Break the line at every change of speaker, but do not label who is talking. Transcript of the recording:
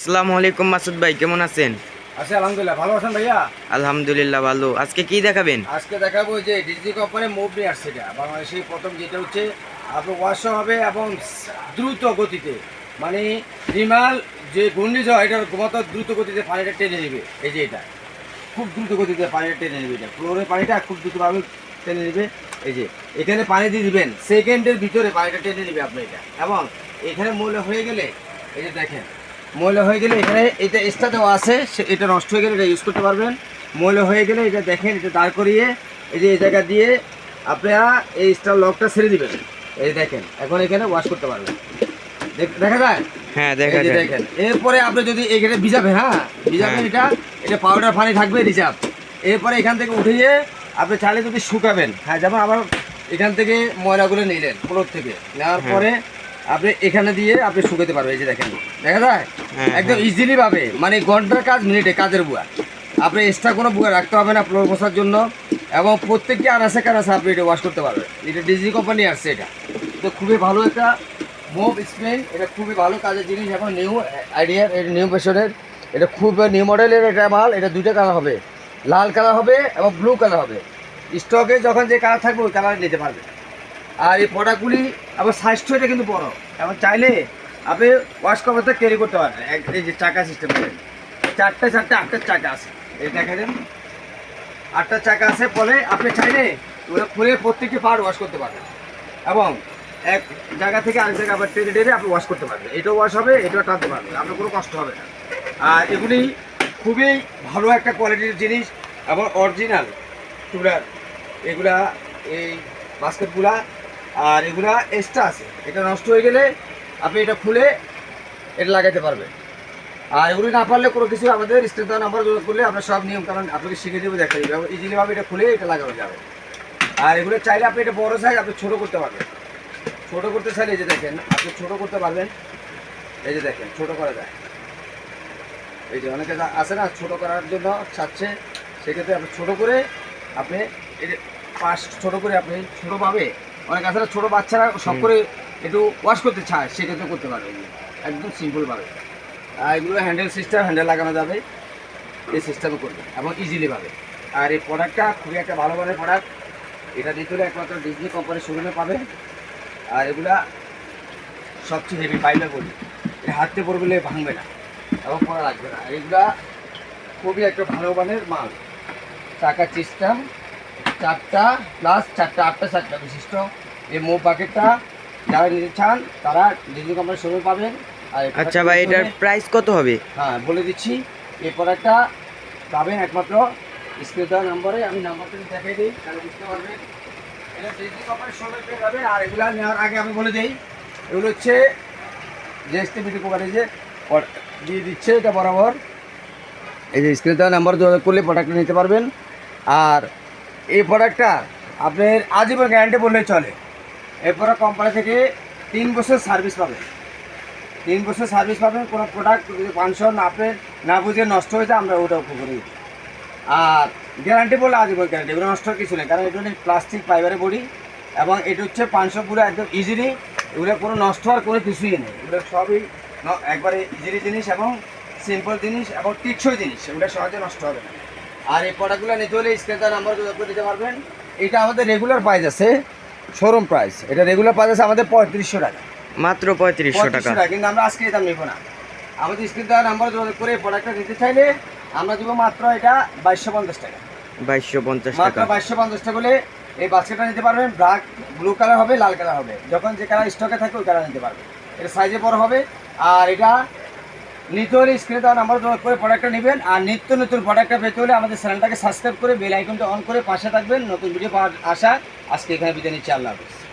আসসালামু আলাইকুম মাসুদ ভাই কেমন আছেন?
আচ্ছা আলহামদুলিল্লাহ ভালো আছেন ভাইয়া?
আলহামদুলিল্লাহ ভালো। আজকে কি দেখাবেন?
আজকে দেখাবো যে ডিজি কোম্পানি মুভ নিয়ে আসছে এটা বাংলাদেশে প্রথম যেটা হচ্ছে আপনার ওয়াশও হবে এবং দ্রুত গতিতে মানে রিমাল যে ঘূর্ণিঝড় এটার কত দ্রুত গতিতে পানিটা টেনে নেবে এই যে এটা। খুব দ্রুত গতিতে পানিটা টেনে নেবে এটা। ফ্লোরের পানিটা খুব দ্রুতভাবে টেনে নেবে এই যে। এখানে পানি দিয়ে দিবেন সেকেন্ডের ভিতরে পানিটা টেনে নেবে আপনি এটা। এবং এখানে ময়লা হয়ে গেলে এই যে দেখেন ময়লা হয়ে গেলে এখানে এটা এক্সট্রা দেওয়া আছে সে- এটা নষ্ট হয়ে গেলে এটা ইউজ করতে পারবেন। ময়লা হয়ে গেলে এটা দেখেন এটা দাঁড় করিয়ে এই যে এই জায়গা দিয়ে আপনারা এই স্টার লকটা ছেড়ে দিবেন। এই দেখেন এখন এখানে ওয়াশ করতে পারবেন। দেখা যায়?
হ্যাঁ দেখা যায়।
দেখেন এরপরে আপনি যদি এখানে ভিজাবেন হ্যাঁ ভিজাবেন
হ্যাঁ।
এটা এটা পাউডার পানি থাকবে রিজার্ভ এরপরে এখান থেকে উঠিয়ে আপনি চাইলে যদি শুকাবেন। হ্যাঁ যেমন আবার এখান থেকে ময়লাগুলো নিলেন ফ্লোর থেকে। নেওয়ার
হ্যাঁ।
পরে আপনি এখানে দিয়ে আপনি শুকাতে পারবেন এই যে দেখেন। দেখা যায়?
হ্যাঁ,
একদম
হ্যাঁ।
ইজিলি পাবে মানে ঘণ্টার কাজ মিনিটে কাজের বুয়া। আপনি এক্সট্রা কোনো বুয়া রাখতে হবে না ফ্লোর বসার জন্য। এবং প্রত্যেকটি আনাসে কানাসে আপনি এটা ওয়াশ করতে পারবেন। এটা ডিজি কোম্পানি আসছে এটা। তো খুবই ভালো একটা মুভ স্পেন এটা খুবই ভালো কাজের জিনিস এখন নিউ আইডিয়ার এটা নিউ পেশনের এটা খুব নিউ মডেলের এটা মাল এটা দুইটা কালার হবে। লাল কালার হবে এবং ব্লু কালার হবে। স্টকে যখন যে কালার থাকবে ওই কালার নিতে পারবে আর এই প্রোডাক্টগুলি আবার সাইজটা কিন্তু বড়। এবং চাইলে আপনি ওয়াশ কভারটা ক্যারি করতে পারবেন। এক- এই যে চাকা সিস্টেম চারটে চারটে, আটটা চাকা আছে। এই দেখা দেন আটটা চাকা আছে ফলে আপনি চাইলে ওটা খুলে প্রত্যেকটি পার্ট ওয়াশ করতে পারবেন। এবং এক জায়গা থেকে আরেক জায়গা আবার টেনে টেনে আপনি ওয়াশ করতে পারবেন। এটাও ওয়াশ হবে, এটাও টানতে পারবেন। আপনার কোনো কষ্ট হবে না। আর এগুলি খুবই ভালো একটা কোয়ালিটির জিনিস এবং অরিজিনাল টুকরার এগুলা, এই বাস্কেটগুলা আর এগুলা এক্সট্রা আছে। এটা নষ্ট হয়ে গেলে আপনি এটা খুলে এটা লাগাতে পারবেন। আর এগুলি না পারলে কোনো কিছু আমাদের স্টেট নাম্বার যোগাযোগ করলে আমরা সব নিয়ম কারণ আপনাকে শিখে দেবো দেখা যাবে ইজিলিভাবে এটা খুলে এটা লাগানো যাবে। আর এগুলো চাইলে আপনি এটা বড় সাইজ আপনি ছোটো করতে পারবেন। ছোটো করতে চাইলে এই যে দেখেন, আপনি ছোটো করতে পারবেন। এই যে দেখেন, ছোটো করা যায়। এই যে অনেকে আছে না, ছোটো করার জন্য চাচ্ছে, সেক্ষেত্রে আপনি ছোটো করে আপনি পাশ ছোটো করে আপনি ছোটোভাবে অনেক আছে না ছোটো বাচ্চারা সব করে একটু ওয়াশ করতে চায় সেক্ষেত্রে করতে পারবেন একদম সিম্পলভাবে আর এগুলো হ্যান্ডেল সিস্টেম হ্যান্ডেল লাগানো যাবে। এই সিস্টেমে করবে এবং ইজিলি পাবে আর এই প্রোডাক্টটা খুবই একটা ভালো মানের প্রোডাক্ট এটা দিতে হলে একমাত্র ডিজনি কোম্পানির শোরুমে পাবে। আর এগুলা সবচেয়ে হেভি পাইপের বলি এটা হাতে পড়বে ভাঙবে না এবং পড়া লাগবে না। এগুলা খুবই একটা ভালো মানের মাল। চাকার সিস্টেম চারটা প্লাস চারটা আটটা চারটা বিশিষ্ট। এই মো প্যাকেটটা যারা নিতে চান তারা ডিজনি কোম্পানির শোরুমে পাবেন। আর
আচ্ছা ভাই এটার প্রাইস কত হবে?
হ্যাঁ বলে দিচ্ছি। এই প্রোডাক্টটা পাবেন একমাত্র স্ক্রিন দেওয়া নম্বরে। আমি নাম্বারটা দেখাই দিই তাহলে বুঝতে পারবেন। এটা ডিজনি কোম্পানির শোরুমে পেয়ে যাবেন। আর এগুলো নেওয়ার আগে আমি বলে দিই এগুলো হচ্ছে যে এসটিভিটি কোম্পানি যে পড- দিয়ে দিচ্ছে এটা বরাবর। এই যে স্ক্রিন দেওয়া নাম্বার যোগাযোগ করলে প্রোডাক্টটা নিতে পারবেন। আর এই প্রোডাক্টটা আপনার আজীবন গ্যারান্টি বললেই চলে। এরপরে কোম্পানি থেকে তিন বছর সার্ভিস পাবেন। তিন বছর সার্ভিস পাবেন, কোনো প্রোডাক্ট যদি ফাংশন আপনি না বুঝে নষ্ট হয়ে যায়, আমরা ওটা করে। আর গ্যারান্টি বললে আজীবন গ্যারান্টি এগুলো নষ্ট কিছু নেই, কারণ এটা প্লাস্টিক ফাইবারের বডি এবং এটা হচ্ছে পাঁচশো পুরো একদম ইজিলি এগুলো কোনো নষ্ট হওয়ার কোনো কিছুই নেই। এগুলো সবই ন- একবারে ইজিলি জিনিস এবং সিম্পল জিনিস এবং টিকসই জিনিস, এগুলো সহজে নষ্ট হবে না। আর এই প্রোডাক্টগুলো নিতে হলে স্ক্রিন নাম্বার দিতে পারবেন। এটা আমাদের রেগুলার প্রাইস আছে শোরুম প্রাইস এটা রেগুলার প্রাইস আছে আমাদের পঁয়ত্রিশশো টাকা।
মাত্র পঁয়ত্রিশশো টাকা।
কিন্তু আমরা আজকে দাম নেব না। আমাদের স্ক্রিন দেওয়ার নাম্বার যোগাযোগ করে প্রোডাক্টটা নিতে চাইলে আমরা দেবো মাত্র এটা বাইশশো পঞ্চাশ টাকা।
বাইশশো পঞ্চাশ
মাত্র
টাকা।
বাইশশো পঞ্চাশ টাকা বলে এই বাস্কেটটা নিতে পারবেন। ব্ল্যাক ব্লু কালার হবে লাল কালার হবে। যখন যে কালার স্টকে থাকে ওই কালার নিতে পারবেন। এটা সাইজে বড় হবে। আর এটা নিতে স্ক্রিনে দেওয়া নাম্বার যোগাযোগ করে প্রোডাক্টটা নেবেন আর নিত্য নতুন প্রোডাক্টটা পেতে হলে আমাদের চ্যানেলটাকে সাবস্ক্রাইব করে বেল আইকনটা অন করে পাশে থাকবেন। নতুন ভিডিও পাওয়ার আশা। আজকে এখানে বিদায় নিচ্ছি। আল্লাহ হাফিজ।